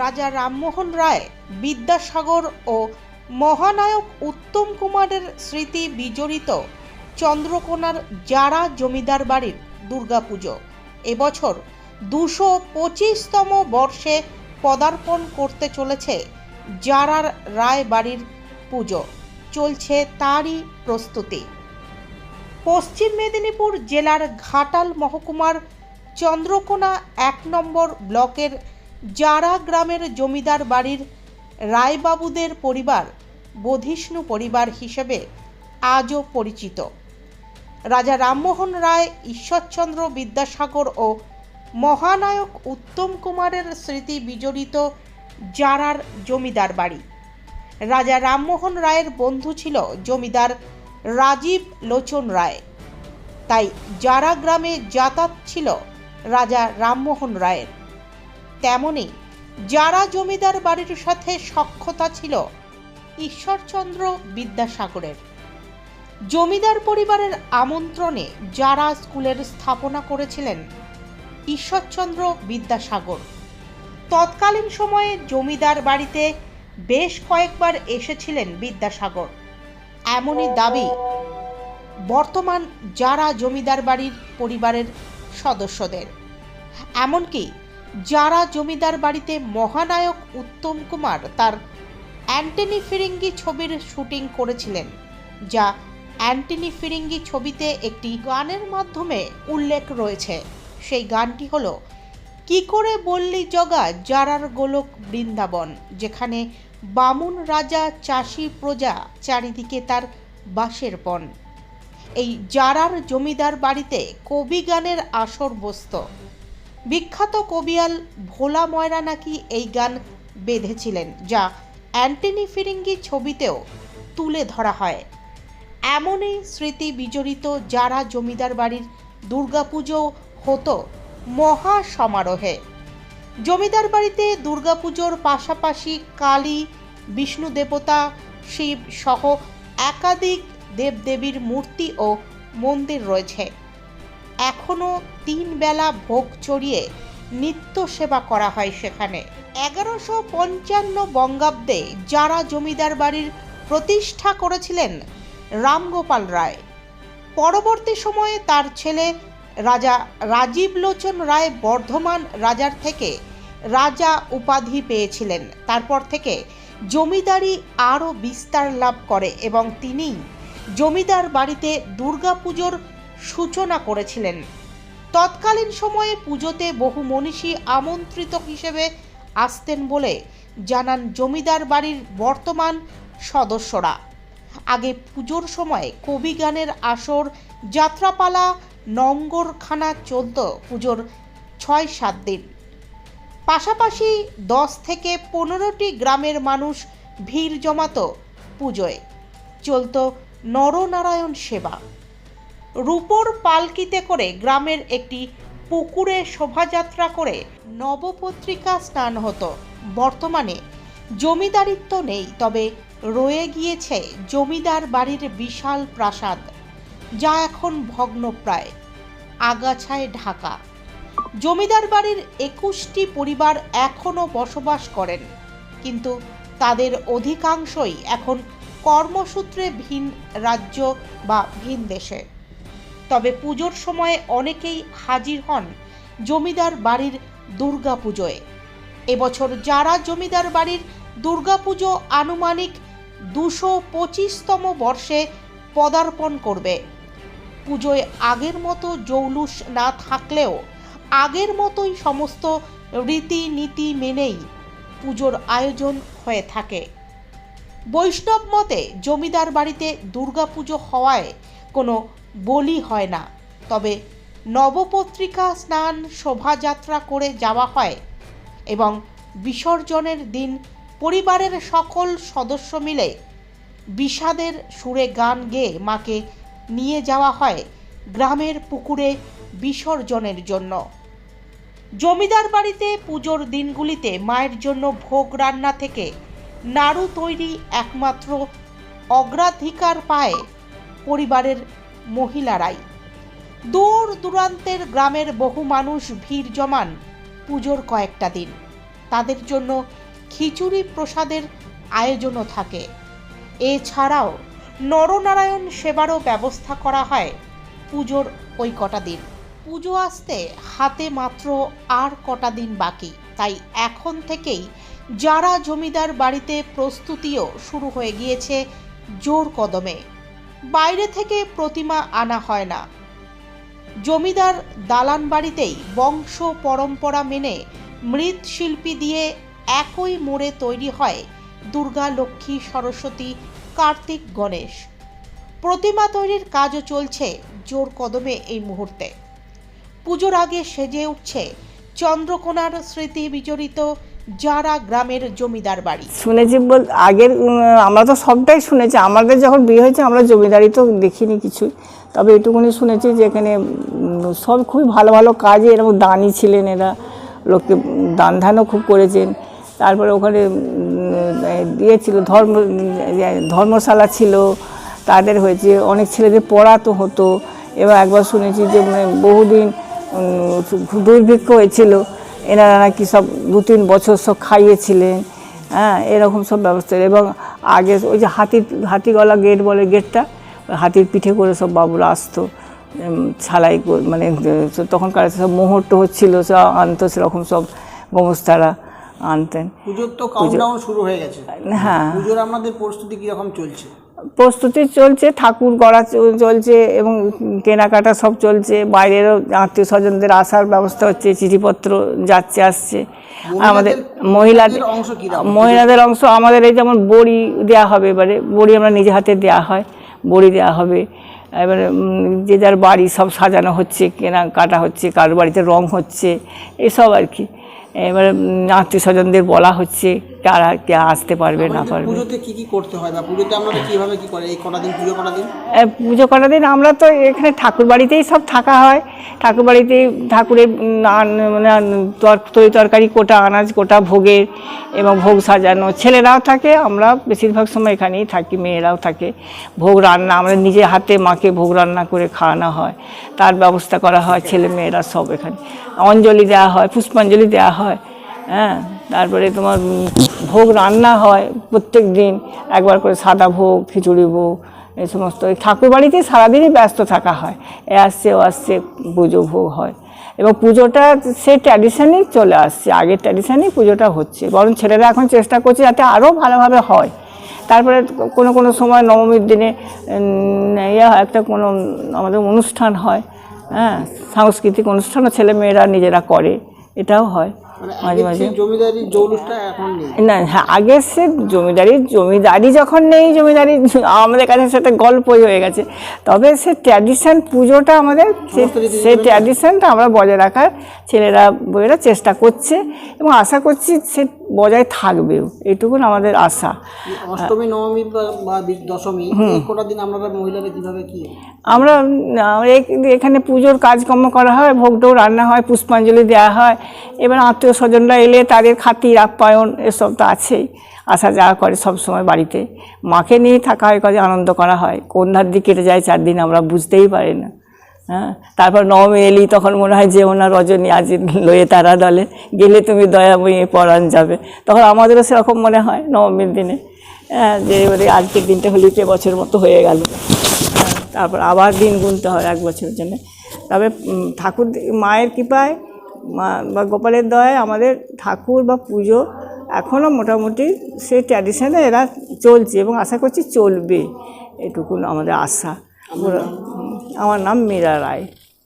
রাজা রামমোহন রায়, বিদ্যাসাগর ও মহানায়ক উত্তম কুমারের স্মৃতি বিজড়িত চন্দ্রকোনার যারা জমিদার বাড়ির দুর্গাপুজো। এবছর দুশো পঁচিশতম বর্ষে পদার্পণ করতে চলেছে জারার রায় বাড়ির পুজো। চলছে তারই প্রস্তুতি। পশ্চিম মেদিনীপুর জেলার ঘাটাল মহকুমার চন্দ্রকোনা এক নম্বর ব্লকের জারা গ্রামের জমিদার বাড়ির রায়বাবুদের পরিবার বধিষ্ণু পরিবার হিসেবে আজও পরিচিত। রাজা রামমোহন রায়, ঈশ্বরচন্দ্র বিদ্যাসাগর ও মহানায়ক উত্তম কুমারের স্মৃতি বিজড়িত জারার জমিদার বাড়ি। রাজা রামমোহন রায়ের বন্ধু ছিল জমিদার রাজীব লোচন রায়। তাই জারা গ্রামে যাতায়াত ছিল রাজা রামমোহন রায়ের। তেমনি যারা জমিদার বাড়ির সাথে সখ্যতা ছিল, ঈশ্বরচন্দ্র বিদ্যাসাগরের। জমিদার পরিবারের আমন্ত্রণে যারা স্কুলের স্থাপনা করেছিলেন, ঈশ্বরচন্দ্র বিদ্যাসাগর। তৎকালীন সময়ে জমিদার বাড়িতে বেশ কয়েকবার এসেছিলেন বিদ্যাসাগর। এমনই দাবি বর্তমান যারা জমিদার বাড়ির পরিবারের সদস্যদের। এমনকি যারা জমিদার বাড়িতে মহানায়ক উত্তম কুমার তার অ্যান্টনি ফিরিঙ্গি ছবির শুটিং করেছিলেন, যা অ্যান্টনি ফিরিঙ্গি ছবিতে একটি গানের মাধ্যমে উল্লেখ রয়েছে। সেই গানটি হল, কি করে বললি জগা জারার গোলক বৃন্দাবন যেখানে বামুন রাজা চাষি প্রজা চারিদিকে তার বাসের পণ এই জারার জমিদার বাড়িতে কবি গানের আসর বসত। বিখ্যাত কবিয়াল ভোলা ময়রা নাকি এই গান বেঁধেছিলেন, যা অ্যান্টনি ফিরিঙ্গি ছবিতেও তুলে ধরা হয়। এমনই স্মৃতি বিজড়িত যারা জমিদার বাড়ির দুর্গাপুজো হতো মহা সমারোহে জমিদার বাড়িতে দুর্গাপুজোর পাশাপাশি কালী, বিষ্ণু দেবতা, শিব সহ একাধিক দেবদেবীর মূর্তি ও মন্দির রয়েছে। এখনও তিন বেলা ভোগ চড়িয়ে নিত্য সেবা করা হয় সেখানে। এগারোশো পঞ্চান্ন বঙ্গাব্দে যারা জমিদার বাড়ির প্রতিষ্ঠা করেছিলেন, রামগোপাল রায়। পরবর্তী সময়ে তার ছেলে রাজা রাজীব লোচন রায় বর্ধমান রাজার থেকে রাজা উপাধি পেয়েছিলেন। তারপর থেকে জমিদারি আরও বিস্তার লাভ করে এবং তিনি জমিদার বাড়িতে দুর্গাপুজোর সূচনা করেছিলেন। তৎকালীন সময়ে পুজোতে বহু মনীষী আমন্ত্রিত হিসেবে আসতেন বলে জানান জমিদার বাড়ির বর্তমান সদস্যরা। আগে পুজোর সময় কবি গানের আসর যাত্রাপালা নঙ্গরখানা চলত পুজোর ছয় সাত দিন। পাশাপাশি দশ থেকে পনেরোটি গ্রামের মানুষ ভিড় জমাতো পুজোয়। চলত নরনারায়ণ সেবা। রূপোর পালকিতে করে গ্রামের একটি পুকুরে শোভাযাত্রা করে নবপত্রিকা স্নান হতো। বর্তমানে জমিদারিত্ব নেই, তবে রয়ে গিয়েছে জমিদার বাড়ির বিশাল প্রাসাদ, যা এখন ভগ্নপ্রায়, আগাছায় ঢাকা। জমিদার বাড়ির একুশটি পরিবার এখনও বসবাস করেন, কিন্তু তাদের অধিকাংশই এখন কর্মসূত্রে ভিন রাজ্য বা ভিন দেশে। তবে পুজোর সময় অনেকেই হাজির হন জমিদার বাড়ির দুর্গাপুজোয় এবছর যারা জমিদার বাড়ির দুর্গাপুজো আনুমানিক দুশো পঁচিশতম বর্ষে পদার্পণ করবে। পুজোয় আগের মতো জৌলুস না থাকলেও আগের মতোই সমস্ত রীতিনীতি মেনেই পুজোর আয়োজন হয়ে থাকে। বৈষ্ণব মতে জমিদার বাড়িতে দুর্গাপুজো হওয়ায় কোনো বলি হয় না। তবে নবপত্রিকা স্নান শোভাযাত্রা করে যাওয়া হয় এবং বিসর্জনের দিন পরিবারের সকল সদস্য মিলে বিষাদের সুরে গান গেয়ে মাকে নিয়ে যাওয়া হয় গ্রামের পুকুরে বিসর্জনের জন্য। জমিদার বাড়িতে পুজোর দিনগুলিতে মায়ের জন্য ভোগ রান্না থেকে নাড়ু তৈরি একমাত্র অগ্রাধিকার পায় পরিবারের মহিলারাই। দূর দূরান্তের গ্রামের বহু মানুষ ভিড় জমান পুজোর কয়েকটা দিন। তাদের জন্য খিচুড়ি প্রসাদের আয়োজনও থাকে। এছাড়াও নরনারায়ণ সেবারও ব্যবস্থা করা হয় পুজোর ওই কটা দিন। পুজো আসতে হাতে মাত্র আর কটা দিন বাকি, তাই এখন থেকেই যারা জমিদার বাড়িতে প্রস্তুতিও শুরু হয়ে গিয়েছে জোর কদমে। বাইরে থেকে প্রতিমা আনা হয় না। জমিদার দালান বাড়িতেই বংশ পরম্পরা মেনে মৃৎশিল্পী দিয়ে একই মোড়ে তৈরি হয় দুর্গা লক্ষ্মী সরস্বতী কার্তিক গণেশ। প্রতিমা তৈরির কাজও চলছে জোর কদমে এই মুহূর্তে। পুজোর আগে সেজে উঠছে চন্দ্রকোনার স্মৃতি বিজড়িত যারা গ্রামের জমিদার বাড়ি। শুনেছি বল আগের আমরা তো সবটাই শুনেছি। আমাদের যখন বিয়ে হয়েছে, আমরা জমিদারি তো দেখিনি কিছু তবে এটুকুনি শুনেছি যে এখানে সব খুবই ভালো ভালো কাজে এরকম দানি ছিলেন এরা। লোককে দান ধানও খুব করেছেন। তারপরে ওখানে দিয়েছিল ধর্ম ধর্মশালা ছিল। তাদের হয়েছে, অনেক ছেলেদের পড়াতো হতো। এবার একবার শুনেছি যে মানে বহুদিন দুর্ভিক্ষ হয়েছিল। এনারা নাকি সব দু তিন বছর সব খাইয়েছিলেন হ্যাঁ এরকম সব ব্যবস্থা। এবং আগে ওই যে হাতির হাতিগলা গেট বলে গেটটা হাতির পিঠে করে সব বাবুরা আসতো ছালাই মানে তখনকার সব মুহূর্ত হচ্ছিল সব আনতো সেরকম সব গোমস্তারা আনতেন। পুজোর তো কাউন্টডাউন শুরু হয়ে গেছে। হ্যাঁ। পুজোর আমাদের প্রস্তুতি কীরকম চলছে? প্রস্তুতি চলছে ঠাকুর গড়া চলছে এবং কেনাকাটা সব চলছে। বাইরেরও আত্মীয় স্বজনদের আসার ব্যবস্থা হচ্ছে চিঠিপত্র যাচ্ছে আসছে। আমাদের মহিলাদের মহিলাদের অংশ আমাদের এই যেমন বড়ি দেওয়া হবে এবারে বড়ি আমরা নিজে হাতে দেওয়া হয় বড়ি দেওয়া হবে। এবারে যে যার বাড়ি সব সাজানো হচ্ছে কেনা কাটা হচ্ছে কারোর বাড়িতে রং হচ্ছে এসব আর কি। এবারে আত্মীয় স্বজনদের বলা হচ্ছে কারা কে আসতে পারবে না পারবে। পুজোতে কি কি করতে হয় বা পুজোতে আপনারা কীভাবে কি করে? এই কটা দিন পুজো কটা দিন? পুজো করার দিন আমরা তো এখানে ঠাকুর বাড়িতেই সব থাকা হয়। ঠাকুর বাড়িতেই ঠাকুরের মানে তরি তরকারি কোটা আনাজ কোটা ভোগের এবং ভোগ সাজানো। ছেলেরাও থাকে আমরা বেশিরভাগ সময় এখানেই থাকি মেয়েরাও থাকে। ভোগ রান্না আমরা নিজে হাতে মাকে ভোগ রান্না করে খাওয়ানো হয়। তার ব্যবস্থা করা হয় ছেলে মেয়েরা সব এখানে। অঞ্জলি দেওয়া হয় পুষ্পাঞ্জলি দেওয়া হয় হ্যাঁ। তারপরে তোমার ভোগ রান্না হয় প্রত্যেক দিন। একবার করে সাদা ভোগ, খিচুড়ি ভোগ, এই সমস্ত। ওই ঠাকুর বাড়িতে সারাদিনই ব্যস্ত থাকা হয়। এ আসছে, ও আসছে, পুজো ভোগ হয়। এবং পুজোটা সে ট্র্যাডিশনই চলে আসছে। আগের ট্র্যাডিশনই পুজোটা হচ্ছে। বরং ছেলেরা এখন চেষ্টা করছে যাতে আরও ভালোভাবে হয়। তারপরে কোনো কোনো সময় নবমীর দিনে ইয়ে হয়, একটা কোনো আমাদের অনুষ্ঠান হয়। হ্যাঁ সাংস্কৃতিক অনুষ্ঠানও ছেলে মেয়েরা নিজেরা করে। এটাও হয়। মাঝে মাঝে। সেই জৌলুসটা এখন নেই। না হ্যাঁ আগে সে জমিদারি জমিদারি যখন নেই জমিদারি আমাদের কাছে সেটা গল্পই হয়ে গেছে। তবে সে ট্র্যাডিশন পুজোটা আমাদের সে- সেই ট্র্যাডিশনটা আমরা বজায় রাখার ছেলেরা বইয়েরা চেষ্টা করছে। এবং আশা করছি সে বজায় থাকবেও এইটুকুন আমাদের আশা। অষ্টমী নবমী বা- দশমী কটা দিন আপনারা মহিলারা কীভাবে কি? আমরা আমরা এখানে পুজোর কাজকর্ম করা হয় ভোগ টোগ রান্না হয় পুষ্পাঞ্জলি দেওয়া হয়। এবার আত্মীয় স্বজনরা এলে তাদের খাতির আপ্যায়ন এসব তো আছেই। আসা যাওয়া করে সব সময় বাড়িতে। মাকে নিয়ে থাকা হয় কাজে আনন্দ করা হয়। কোন ধার দিয়ে কেটে যায় চার দিন আমরা বুঝতেই পারি না। হ্যাঁ? তারপর নবমী এলি, তখন মনে হয় যে ওনার রজনী আজ লয়ে তারা দলে। গেলে তুমি দয়াময়ী পরাণ যাবে। তখন আমাদেরও সেরকম মনে হয় নবমীর দিনে হ্যাঁ যে এবারে আজকের দিনটা হলিতে বছর মতো হয়ে গেল। তারপর আবার দিন গুনতে হয় এক বছরের জন্য। তবে ঠাকুর মায়ের কৃপায়, মা বা গোপালের দয়ায় আমাদের ঠাকুর বা পুজো এখনও মোটামুটি সেই ট্র্যাডিশনে এরা চলছে এবং আশা করছি চলবে। এটুকুন আমাদের আশা। আমার নাম মীরা রায়।